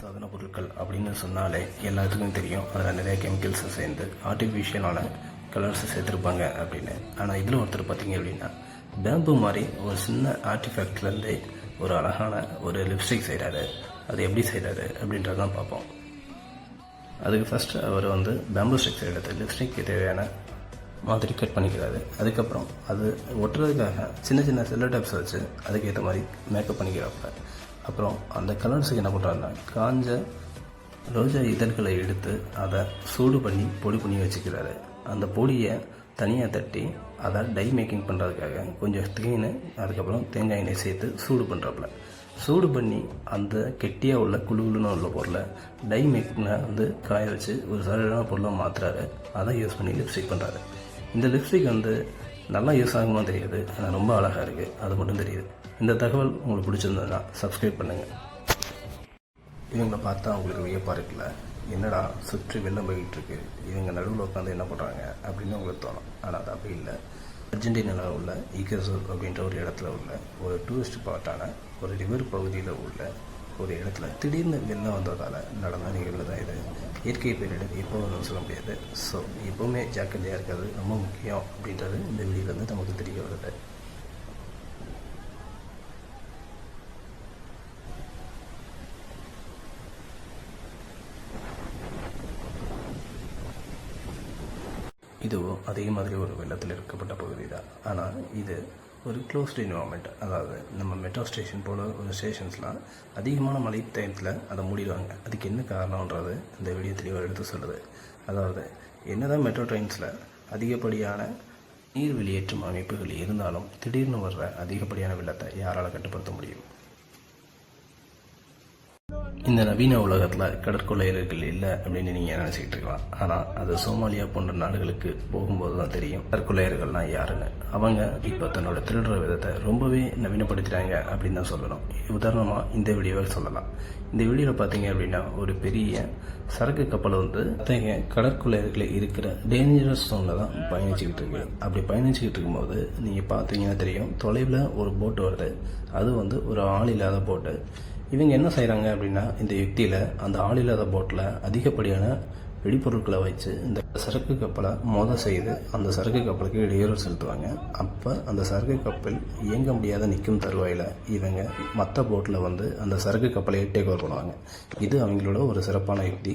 சாதன பொருட்கள் அப்படின்னு சொன்னாலே எல்லாத்துக்கும் தெரியும். அதில் நிறைய கெமிக்கல்ஸை சேர்ந்து ஆர்டிஃபிஷியலான கலர்ஸை சேர்த்துருப்பாங்க அப்படின்னு. ஆனால் இதில் ஒருத்தர் பார்த்தீங்க அப்படின்னா பேம்பு மாதிரி ஒரு சின்ன ஆர்டிஃபேக்ட்லேருந்தே ஒரு அழகான ஒரு லிப்ஸ்டிக் செய்கிறாரு அது எப்படி செய்கிறாரு அப்படின்றதான் பார்ப்போம். அதுக்கு ஃபஸ்ட்டு அவர் வந்து பேம்பு ஸ்டிக்ஸ் எடுத்து லிப்ஸ்டிக்கு தேவையான மாதிரி கட் பண்ணிக்கிறாரு. அதுக்கப்புறம் அது ஒட்டுறதுக்காக சின்ன சின்ன செல்லோ டைப்ஸ் வச்சு அதுக்கேற்ற மாதிரி மேக்கப் பண்ணிக்கிறாப்புல. அப்புறம் அந்த கலர்ஸுக்கு என்ன பண்ணுறாருன்னா காஞ்ச ரோஜா இதழ்களை எடுத்து அதை சூடு பண்ணி பொடி பண்ணி வச்சுக்கிறாரு. அந்த பொடியை தனியாக தட்டி அதை டை மேக்கிங் பண்ணுறதுக்காக கொஞ்சம் தேன் அதுக்கப்புறம் தேங்காய் எண்ணெய் சேர்த்து சூடு பண்ணுறாப்புல சூடு பண்ணி அந்த கெட்டியாக உள்ள குழுகுலுன்னு உள்ள பொருளை டை மேக்கிங்கில் வந்து காய வச்சு ஒரு சரடான பொருளை மாற்றுறாரு அதை யூஸ் பண்ணி லிப்ஸ்டிக் பண்ணுறாரு இந்த லிப்ஸ்டிக் வந்து நல்லா யூஸ் ஆகுமோ தெரியாது. ஆனால் ரொம்ப அழகாக இருக்குது அது மட்டும் தெரியுது. இந்த தகவல் உங்களுக்கு பிடிச்சிருந்ததுன்னா சப்ஸ்கிரைப் பண்ணுங்கள் இவங்களை பார்த்தா உங்களுக்கு வியப்பாக இருக்குல்ல? என்னடா சுற்றி வெள்ளம் போய்கிட்டு இருக்கு. இவங்க நடுவில் உட்காந்து என்ன பண்ணுறாங்க அப்படின்னு உங்களுக்கு தோணும். ஆனால் அது அப்படி இல்லை. அர்ஜென்டினாவில் உள்ள ஈகசூர் அப்படின்ற ஒரு இடத்துல உள்ள ஒரு டூரிஸ்ட் ஸ்பாட்டான ஒரு ரிவர் பகுதியில் உள்ள ஒரு இடத்துல திடீர்னு வெள்ளம் வந்ததால் நடந்த நிகழ்வு தான் இது. இயற்கை பேரிடர் எப்போ வரும்னு சொல்ல முடியாது. ஸோ எப்போவுமே ஜாக்கிரதையாக இருக்கிறது ரொம்ப முக்கியம் அப்படின்றது இந்த வீடியோலேருந்து நமக்கு தெரிய வருது. இதுவும் அதே மாதிரி ஒரு வெள்ளத்தில் இருக்கப்பட்ட பகுதி தான் ஆனால் இது ஒரு க்ளோஸ்டு என்வரான்மெண்ட் அதாவது நம்ம மெட்ரோ ஸ்டேஷன் போல ஒரு ஸ்டேஷன்ஸ்லாம் அதிகமான மழை டயத்தில் அதை மூடிடுவாங்க. அதுக்கு என்ன காரணன்றது இந்த வீடியோ தெளிவாக எடுத்து சொல்லுது. அதாவது என்னதான் மெட்ரோ ட்ரெயின்ஸில் அதிகப்படியான நீர் வெளியேற்றும் அமைப்புகள் இருந்தாலும் திடீர்னு வர்ற அதிகப்படியான வெள்ளத்தை யாரால் கட்டுப்படுத்த முடியும்? இந்த நவீன உலகத்தில் கடற்கொள்ளையர்கள் இல்லை அப்படின்னு நீங்கள் நினச்சிக்கிட்டு இருக்கலாம். ஆனால் அது சோமாலியா போன்ற நாடுகளுக்கு போகும்போது தான் தெரியும். கடற்கொள்ளையர்கள்லாம் யாருன்னு. அவங்க இப்போ தன்னோட திருடுற விதத்தை ரொம்பவே நவீனப்படுத்துகிறாங்க அப்படின்னு தான் சொல்லணும். உதாரணமாக இந்த வீடியோவை சொல்லலாம். இந்த வீடியோவில் பார்த்தீங்க அப்படின்னா ஒரு பெரிய சரக்கு கப்பல் வந்து அத்தகைய கடற்கொள்ளையர்கள் இருக்கிற டேஞ்சரஸ் ஜோனில் தான் பயணிச்சுக்கிட்டு இருக்கு. அப்படி பயணிச்சுக்கிட்டு இருக்கும்போது நீங்கள் பார்த்தீங்கன்னா தெரியும் தொலைவில் ஒரு போட் வருது. அது வந்து ஒரு ஆள் இல்லாத போட்டு இவங்க என்ன செய்கிறாங்க அப்படின்னா இந்த யுக்தியில் அந்த ஆள் இல்லாத போட்டில் அதிகப்படியான வெடிப்பொருட்களை வச்சு இந்த சரக்கு கப்பலை மோத செய்து அந்த சரக்கு கப்பலுக்கு இடையூறு செலுத்துவாங்க. அப்போ அந்த சரக்கு கப்பல் இயங்க முடியாத நிற்கும் தருவாயில் இவங்க மற்ற போட்டில் வந்து அந்த சரக்கு கப்பலை டேக் ஓவர் பண்ணுவாங்க. இது அவங்களோட ஒரு சிறப்பான யுக்தி.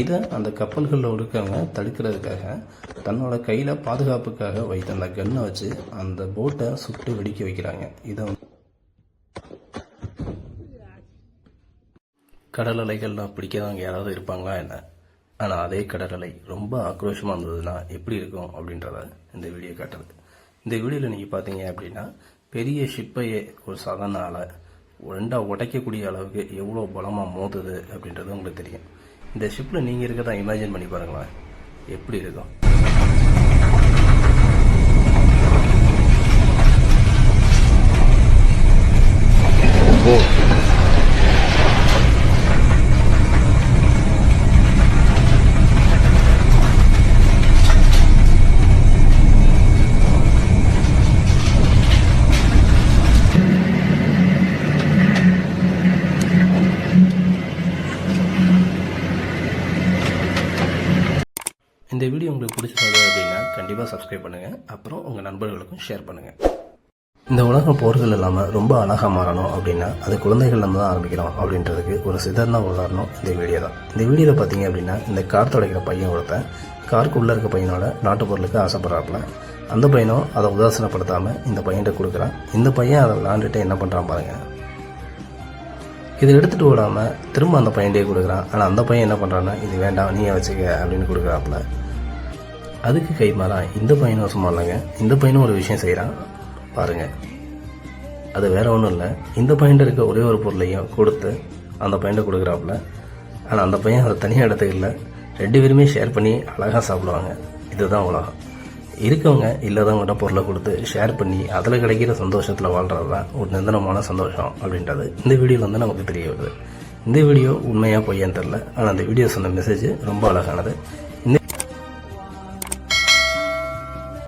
இதை அந்த கப்பல்களில் இருக்கவங்க தடுக்கிறதுக்காக தன்னோட கையில் பாதுகாப்புக்காக வைத்த அந்த கன்னை வச்சு அந்த போட்டை சுட்டு வெடிக்க வைக்கிறாங்க. இதை வந்து கடல் அலைகள்லாம் பிடிக்காதவங்க யாராவது இருப்பாங்களா என்ன? ஆனால் அதே கடல் ரொம்ப ஆக்ரோஷமாக இருந்ததுன்னா எப்படி இருக்கும் அப்படின்றத இந்த வீடியோ காட்டுறது. இந்த வீடியோவில் நீங்கள் பார்த்தீங்க அப்படின்னா பெரிய ஷிப்பையே ஒரு சாதாரண ஆளை ரெண்டாக உடைக்கக்கூடிய அளவுக்கு எவ்வளோ பலமாக மோதுது அப்படின்றது உங்களுக்கு தெரியும். இந்த ஷிப்பில் நீங்கள் இருக்கிறதா இமேஜின் பண்ணி பாருங்களேன். எப்படி இருக்கும்? இந்த வீடியோ உங்களுக்கு பிடிச்சிருந்தது அப்படின்னா கண்டிப்பாக சப்ஸ்கிரைப் பண்ணுங்கள் அப்புறம் உங்கள் நண்பர்களுக்கும் ஷேர் பண்ணுங்கள் இந்த உலகம் போர்கள் இல்லாமல் ரொம்ப அழகாக மாறணும் அப்படின்னா அது குழந்தைகள்லேருந்து தான் ஆரம்பிக்கிறோம் அப்படின்றதுக்கு ஒரு சிதறன உதாரணம் இந்த வீடியோ தான். இந்த வீடியோவில் பார்த்தீங்க அப்படின்னா இந்த கார் துடைக்கிற பையன் ஒருத்தன் காருக்குள்ளே இருக்க பையனோட நாட்டு பொருளுக்கு ஆசைப்படுறாப்புல. அந்த பையனும் அதை உதாசனப்படுத்தாமல் இந்த பையன்கிட்ட கொடுக்குறான். இந்த பையன் அதை விளாண்டுட்டு என்ன பண்ணுறான் பாருங்கள் இதை எடுத்துகிட்டு ஓடாமல் திரும்ப அந்த பையன்டே கொடுக்குறான். ஆனால் அந்த பையன் என்ன பண்ணுறான்னா இது வேண்டாம் நீயே வச்சுக்க அப்படின்னு கொடுக்குறாப்புல. அதுக்கு கை மாறா இந்த பையனும் சும்மா இல்லைங்க. இந்த பையனும் ஒரு விஷயம் செய்கிறான் பாருங்கள் அது வேற ஒன்றும் இல்லை. இந்த பையன் இருக்க ஒரே ஒரு பொருளையும் கொடுத்து அந்த பையன்ட்ட கொடுக்குறாப்புல. ஆனால் அந்த பையன் அதை தனியாக எடுத்துக்கல. ரெண்டு பேருமே ஷேர் பண்ணி அழகாக சாப்பிடுவாங்க. இதுதான் உலகம். இருக்கவங்க இல்லாதவங்ககிட்ட பொருளை கொடுத்து ஷேர் பண்ணி அதில் கிடைக்கிற சந்தோஷத்தில் வாழ்கிறது தான் ஒரு நிரந்தரமான சந்தோஷம் அப்படின்றது. இந்த வீடியோவில் வந்து நமக்கு தெரிய வருது. இந்த வீடியோ உண்மையாக பொய்யான்னு தெரில ஆனால் அந்த வீடியோ சொன்ன மெசேஜ் ரொம்ப அழகானது.